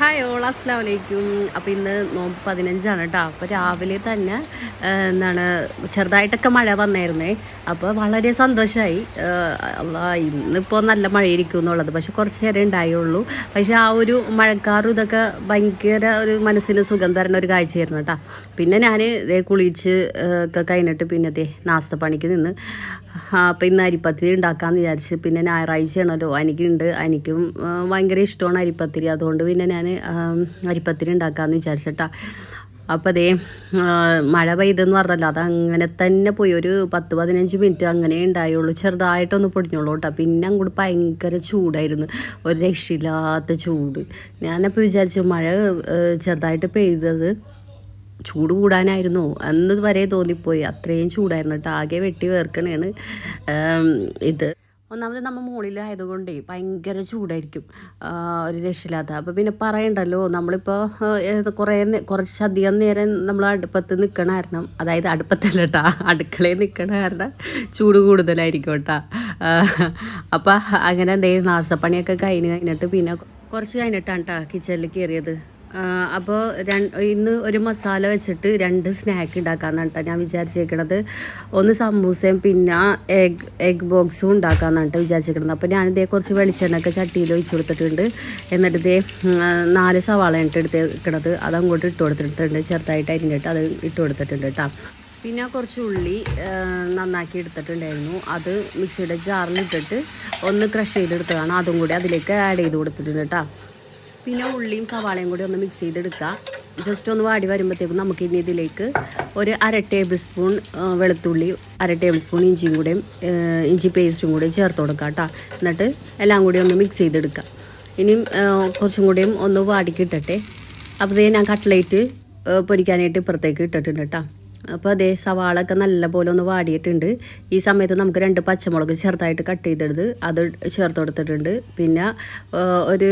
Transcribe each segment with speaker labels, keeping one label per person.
Speaker 1: Hi all അസ്സാം വലൈക്കും അപ്പോൾ ഇന്ന് നോമ്പ് പതിനഞ്ചാണ് കേട്ടോ അപ്പോൾ രാവിലെ തന്നെ എന്താണ് ചെറുതായിട്ടൊക്കെ മഴ വന്നായിരുന്നേ. അപ്പോൾ വളരെ സന്തോഷമായി ഇന്നിപ്പോൾ നല്ല മഴയിരിക്കും എന്നുള്ളത്. പക്ഷെ കുറച്ച് നേരം ഉണ്ടായുള്ളൂ. പക്ഷെ ആ ഒരു മഴക്കാറും ഇതൊക്കെ ഭയങ്കര ഒരു മനസ്സിന് സുഖം തരുന്ന ഒരു കാഴ്ചയായിരുന്നു കേട്ടോ പിന്നെ ഞാൻ കുളിച്ച് ഒക്കെ കഴിഞ്ഞിട്ട് പിന്നെ ദേ നാസ്ത പണിക്ക് നിന്ന് അപ്പം ഇന്ന് അരിപ്പത്തിരി ഉണ്ടാക്കാമെന്ന് വിചാരിച്ച്. പിന്നെ ഞായറാഴ്ചയാണല്ലോ എനിക്കുണ്ട് എനിക്കും ഭയങ്കര ഇഷ്ടമാണ് അരിപ്പത്തിരി. അതുകൊണ്ട് പിന്നെ ഞാൻ അരിപ്പത്തിരി ഉണ്ടാക്കാമെന്ന് വിചാരിച്ചിട്ടാ. അപ്പോൾ അതേ മഴ പെയ്തെന്ന് പറഞ്ഞല്ലോ അത് അങ്ങനെ തന്നെ പോയി. ഒരു പത്ത് പതിനഞ്ച് മിനിറ്റ് അങ്ങനെ ഉണ്ടായുള്ളൂ. ചെറുതായിട്ടൊന്ന് പൊടിഞ്ഞോളൂ കേട്ടോ. പിന്നെ അങ്ങോട്ട് ഭയങ്കര ചൂടായിരുന്നു. ഒരു രക്ഷയില്ലാത്ത ചൂട്. ഞാനപ്പോൾ വിചാരിച്ചു മഴ ചെറുതായിട്ട് പെയ്തത് ചൂട് കൂടാനായിരുന്നു. അന്ന് വരെ തോന്നിപ്പോയി. അത്രയും ചൂടായിരുന്നു കേട്ടോ. ആകെ വെട്ടി വേർക്കണേണ്. ഇത്. ഒന്നാമത് നമ്മൾ മുകളിലായതുകൊണ്ടേ ഭയങ്കര ചൂടായിരിക്കും. ഒരു രക്ഷയില്ലാത്ത. അപ്പോൾ പിന്നെ പറയണ്ടല്ലോ നമ്മളിപ്പോൾ കുറേ കുറച്ച് കുറച്ചധികം നേരം നമ്മൾ അടുപ്പത്ത് നിൽക്കണ കാരണം അതായത് അടുപ്പത്തല്ല കേട്ടോ അടുക്കളയിൽ നിൽക്കണ കാരണം ചൂട് കൂടുതലായിരിക്കും കേട്ടോ. അപ്പോൾ അങ്ങനെ എന്തെങ്കിലും നാസപ്പണിയൊക്കെ കഴിഞ്ഞ് കഴിഞ്ഞിട്ട് പിന്നെ കുറച്ച് കഴിഞ്ഞിട്ടാണ് കേട്ടോ കിച്ചണിൽ കയറിയത് അപ്പോൾ ഇന്ന് ഒരു മസാല വെച്ചിട്ട് രണ്ട് സ്നാക്ക് ഉണ്ടാക്കാമെന്നാണ് കേട്ടോ ഞാൻ വിചാരിച്ചേക്കണത്. ഒന്ന് സമൂസയും പിന്നെ എഗ് എഗ് ബോക്സും ഉണ്ടാക്കാമെന്നാണ് കേട്ടോ വിചാരിച്ചേക്കണത്. അപ്പോൾ ഞാനിതേ കുറച്ച് വെളിച്ചെണ്ണയൊക്കെ ചട്ടിയിൽ ഒഴിച്ചു കൊടുത്തിട്ടുണ്ട്. എന്നിട്ട് ഇതേ നാല് സവാള ഇട്ട് എടുത്തേക്കണത്. അതങ്ങോട്ട് ഇട്ട് കൊടുത്തിട്ടുണ്ട്. ചെറുതായിട്ട് അരിഞ്ഞിട്ട് അത് ഇട്ട് കൊടുത്തിട്ടുണ്ട് കേട്ടോ പിന്നെ കുറച്ച് ഉള്ളി നന്നാക്കി എടുത്തിട്ടുണ്ടായിരുന്നു. അത് മിക്സിയുടെ ജാറിലിട്ടിട്ട് ഒന്ന് ക്രഷ് ചെയ്തെടുത്തതാണ്. അതും കൂടി അതിലേക്ക് ആഡ് ചെയ്ത് കൊടുത്തിട്ടുണ്ട് കേട്ടോ പിന്നെ ഉള്ളിയും സവാളയും കൂടി ഒന്ന് മിക്സ് ചെയ്തെടുക്കുക. ജസ്റ്റ് ഒന്ന് വാടി വരുമ്പോഴത്തേക്കും നമുക്ക് ഇനി ഇതിലേക്ക് ഒരു അര ടേബിൾ സ്പൂൺ വെളുത്തുള്ളി അര ടേബിൾ സ്പൂൺ ഇഞ്ചിയും കൂടെയും ഇഞ്ചി പേസ്റ്റും കൂടി ചേർത്ത് കൊടുക്കുക കേട്ടോ. എന്നിട്ട് എല്ലാം കൂടി ഒന്ന് മിക്സ് ചെയ്തെടുക്കുക. ഇനിയും കുറച്ചും കൂടിയും ഒന്ന് വാടി കിട്ടട്ടെ അപ്പോൾ ഞാൻ കട്ട്ലേറ്റ് പൊരിക്കാനായിട്ട് ഇപ്പുറത്തേക്ക് ഇട്ടിട്ടുണ്ട് കേട്ടോ. അപ്പോൾ അതേ സവാള ഒക്കെ നല്ലപോലെ ഒന്ന് വാടിയിട്ടുണ്ട്. ഈ സമയത്ത് നമുക്ക് രണ്ട് പച്ചമുളക് ചെറുതായിട്ട് കട്ട് ചെയ്തെടുത്ത് അത് ചേർത്ത് കൊടുത്തിട്ടുണ്ട്. പിന്നെ ഒരു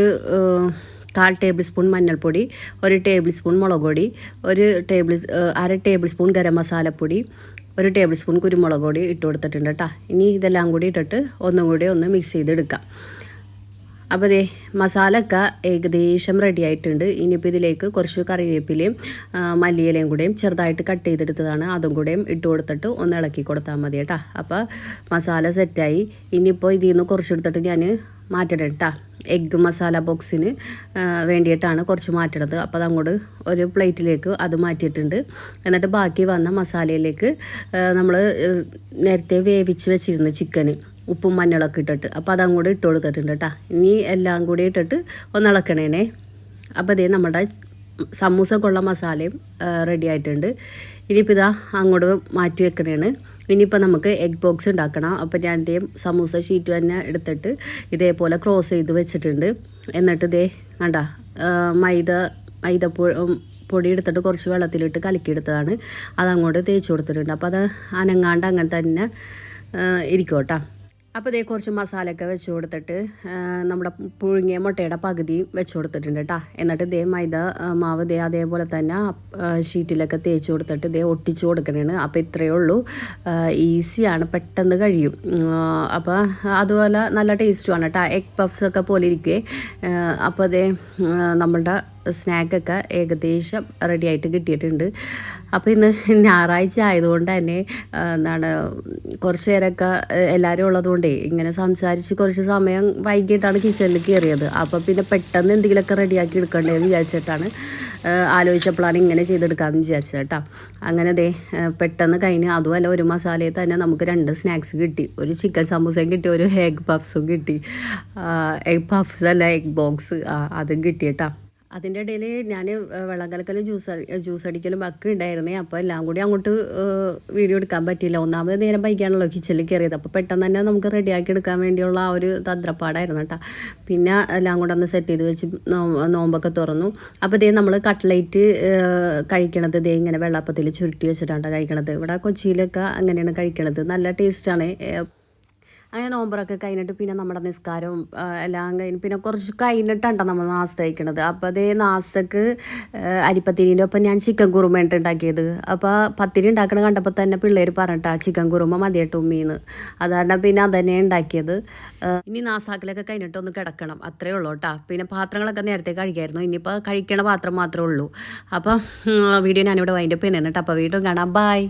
Speaker 1: കാൽ ടേബിൾ സ്പൂൺ മഞ്ഞൾപ്പൊടി ഒരു ടേബിൾ സ്പൂൺ മുളക് പൊടി ഒരു ടേബിൾ അര ടേബിൾ സ്പൂൺ ഗരം മസാലപ്പൊടി ഒരു ടേബിൾ സ്പൂൺ കുരുമുളക് പൊടി ഇട്ട് കൊടുത്തിട്ടുണ്ട് കേട്ടോ ഇനി ഇതെല്ലാം കൂടി ഇട്ടിട്ട് ഒന്നും കൂടി ഒന്ന് മിക്സ് ചെയ്തെടുക്കാം. അപ്പോൾ ദേ മസാലയൊക്കെ ഏകദേശം റെഡി ആയിട്ടുണ്ട്. ഇനിയിപ്പോൾ ഇതിലേക്ക് കുറച്ച് കറിവേപ്പിലയും മല്ലിയിലയും കൂടെയും ചെറുതായിട്ട് കട്ട് ചെയ്തെടുത്തതാണ്. അതും കൂടെയും ഇട്ട് കൊടുത്തിട്ട് ഒന്ന് ഇളക്കി കൊടുത്താൽ മതി കേട്ടോ അപ്പോൾ മസാല സെറ്റായി ഇനിയിപ്പോൾ ഇതിൽ നിന്ന് കുറച്ചെടുത്തിട്ട് ഞാൻ മാറ്റണം കേട്ടോ എഗ്ഗ് മസാല ബോക്സിന് വേണ്ടിയിട്ടാണ് കുറച്ച് മാറ്റണത്. അപ്പോൾ അതങ്ങോട്ട് ഒരു പ്ലേറ്റിലേക്ക് അത് മാറ്റിയിട്ടുണ്ട്. എന്നിട്ട് ബാക്കി വന്ന മസാലയിലേക്ക് നമ്മൾ നേരത്തെ വേവിച്ച് വെച്ചിരുന്ന ചിക്കന് ഉപ്പും മഞ്ഞളൊക്കെ ഇട്ടിട്ട് അപ്പോൾ അതങ്ങോട്ട് ഇട്ട് കൊടുത്തിട്ടുണ്ട് കേട്ടോ ഇനി എല്ലാം കൂടി ഇട്ടിട്ട് ഒന്ന് അപ്പോൾ ഇതേ നമ്മുടെ സമൂസക്കുള്ള മസാലയും റെഡി ആയിട്ടുണ്ട്. ഇനിയിപ്പോൾ ഇതാ അങ്ങോട്ട് മാറ്റി വെക്കണേണ്. ഇനിയിപ്പോൾ നമുക്ക് എഗ് ബോക്സ് ഉണ്ടാക്കണം. അപ്പോൾ ഞാൻ ഇതേ സമൂസ ഷീറ്റ് തന്നെ എടുത്തിട്ട് ഇതേപോലെ ക്രോസ് ചെയ്ത് വെച്ചിട്ടുണ്ട്. എന്നിട്ട് ഇതേ കണ്ട മൈദ മൈദ പൊടി എടുത്തിട്ട് കുറച്ച് വെള്ളത്തിലിട്ട് കലക്കിയെടുത്തതാണ്. അതങ്ങോട്ട് തേച്ച് കൊടുത്തിട്ടുണ്ട്. അപ്പോൾ അത് അനങ്ങാണ്ട് അങ്ങനെ തന്നെ ഇരിക്കും അപ്പോൾ ഇതേ കുറച്ച് മസാലയൊക്കെ വെച്ച് കൊടുത്തിട്ട് നമ്മുടെ പുഴുങ്ങിയ മുട്ടയുടെ പകുതി വെച്ച് കൊടുത്തിട്ടുണ്ട് കേട്ടോ എന്നിട്ട് ഇതേ മൈദ മാവ് ഇതേ അതേപോലെ തന്നെ ഷീറ്റിലൊക്കെ തേച്ച് കൊടുത്തിട്ട് ഇതേ ഒട്ടിച്ച് കൊടുക്കണേണ്. അപ്പോൾ ഇത്രയേ ഉള്ളൂ. ഈസിയാണ് പെട്ടെന്ന് കഴിയും. അപ്പോൾ അതുപോലെ നല്ല ടേസ്റ്റുമാണ് കേട്ടോ എഗ് പഫ്സൊക്കെ പോലെ ഇരിക്കുകയെ അപ്പോൾ അതേ നമ്മളുടെ സ്നാക്കൊക്കെ ഏകദേശം റെഡി ആയിട്ട് കിട്ടിയിട്ടുണ്ട്. അപ്പോൾ ഇന്ന് ഞായറാഴ്ച ആയതുകൊണ്ട് തന്നെ എന്താണ് കുറച്ച് നേരമൊക്കെ എല്ലാവരും ഉള്ളതുകൊണ്ടേ ഇങ്ങനെ സംസാരിച്ച് കുറച്ച് സമയം വൈകിട്ടാണ് കിച്ചണിൽ കയറിയത്. അപ്പോൾ പിന്നെ പെട്ടെന്ന് എന്തെങ്കിലുമൊക്കെ റെഡിയാക്കി എടുക്കണ്ടേന്ന് വിചാരിച്ചിട്ടാണ് ആലോചിച്ചപ്പോഴാണ് ഇങ്ങനെ ചെയ്തെടുക്കാമെന്ന് വിചാരിച്ചത് കേട്ടോ. അങ്ങനെ ദേ പെട്ടെന്ന് കഴിഞ്ഞ് അതുമല്ല ഒരു മസാലയിൽ തന്നെ നമുക്ക് രണ്ട് സ്നാക്സ് കിട്ടി. ഒരു ചിക്കൻ സമൂസയും കിട്ടി ഒരു എഗ് പഫ്സും കിട്ടി. എഗ് പഫ്സ് അല്ല എഗ് ബോക്സ് അതും കിട്ടി കേട്ടോ. അതിന്റെ ഇടയിൽ ഞാൻ വെള്ളം കലക്കലും ജ്യൂസ് ജ്യൂസ് അടിക്കലും ഒക്കെ ഉണ്ടായിരുന്നേ. അപ്പോൾ എല്ലാം കൂടി അങ്ങോട്ട് വീഡിയോ എടുക്കാൻ പറ്റിയില്ല. ഒന്നാമത് നേരം വൈകിയാണല്ലോ കിച്ചണിൽ കയറിയത്. അപ്പോൾ പെട്ടെന്ന് തന്നെ നമുക്ക് റെഡിയാക്കി എടുക്കാൻ വേണ്ടിയുള്ള ആ ഒരു തന്ത്രപ്പാടായിരുന്നു കേട്ടോ. പിന്നെ എല്ലാം കൂടെ ഒന്ന് സെറ്റ് ചെയ്ത് വെച്ച് നോമ്പൊക്കെ തുറന്നു. അപ്പോൾ ഇതേ നമ്മൾ കട്ട്ലൈറ്റ് കഴിക്കണത് ഇതേ ഇങ്ങനെ വെള്ളപ്പത്തിൽ ചുരുട്ടി വെച്ചിട്ടാണ് കഴിക്കണത്. ഇവിടെ കൊച്ചിയിലൊക്കെ അങ്ങനെയാണ് കഴിക്കണത്. നല്ല ടേസ്റ്റാണ് അങ്ങനെ നോമ്പറൊക്കെ കഴിഞ്ഞിട്ട് പിന്നെ നമ്മുടെ നിസ്കാരവും എല്ലാം കഴിഞ്ഞ് പിന്നെ കുറച്ച് കഴിഞ്ഞിട്ടാണ് നമ്മൾ നാസ്ത കഴിക്കണത്. അപ്പോൾ അതേ നാസ്തക്ക് അരിപ്പത്തിരിന്റെ ഒപ്പം ഞാൻ ചിക്കൻ കുറുമയാണ് ഉണ്ടാക്കിയത്. അപ്പോൾ പത്തിരി ഉണ്ടാക്കണ കണ്ടപ്പോൾ തന്നെ പിള്ളേർ പറഞ്ഞിട്ടാ ചിക്കൻ കുറുമ മതിയായിട്ട് ഉമ്മീന്ന്. അതാണ് പിന്നെ അതന്നെ ഉണ്ടാക്കിയത്. ഇനി നാസാക്കിലൊക്കെ കഴിഞ്ഞിട്ട് ഒന്ന് കിടക്കണം അത്രേ ഉള്ളൂ കേട്ടോ പിന്നെ പാത്രങ്ങളൊക്കെ നേരത്തെ കഴിക്കായിരുന്നു ഇനിയിപ്പോൾ കഴിക്കണ പാത്രം മാത്രമേ ഉള്ളൂ. അപ്പം വീഡിയോ ഞാനിവിടെ വൈൻഡപ്പ് പിന്നെ കേട്ടോ അപ്പോൾ വീണ്ടും കാണാം. ബൈ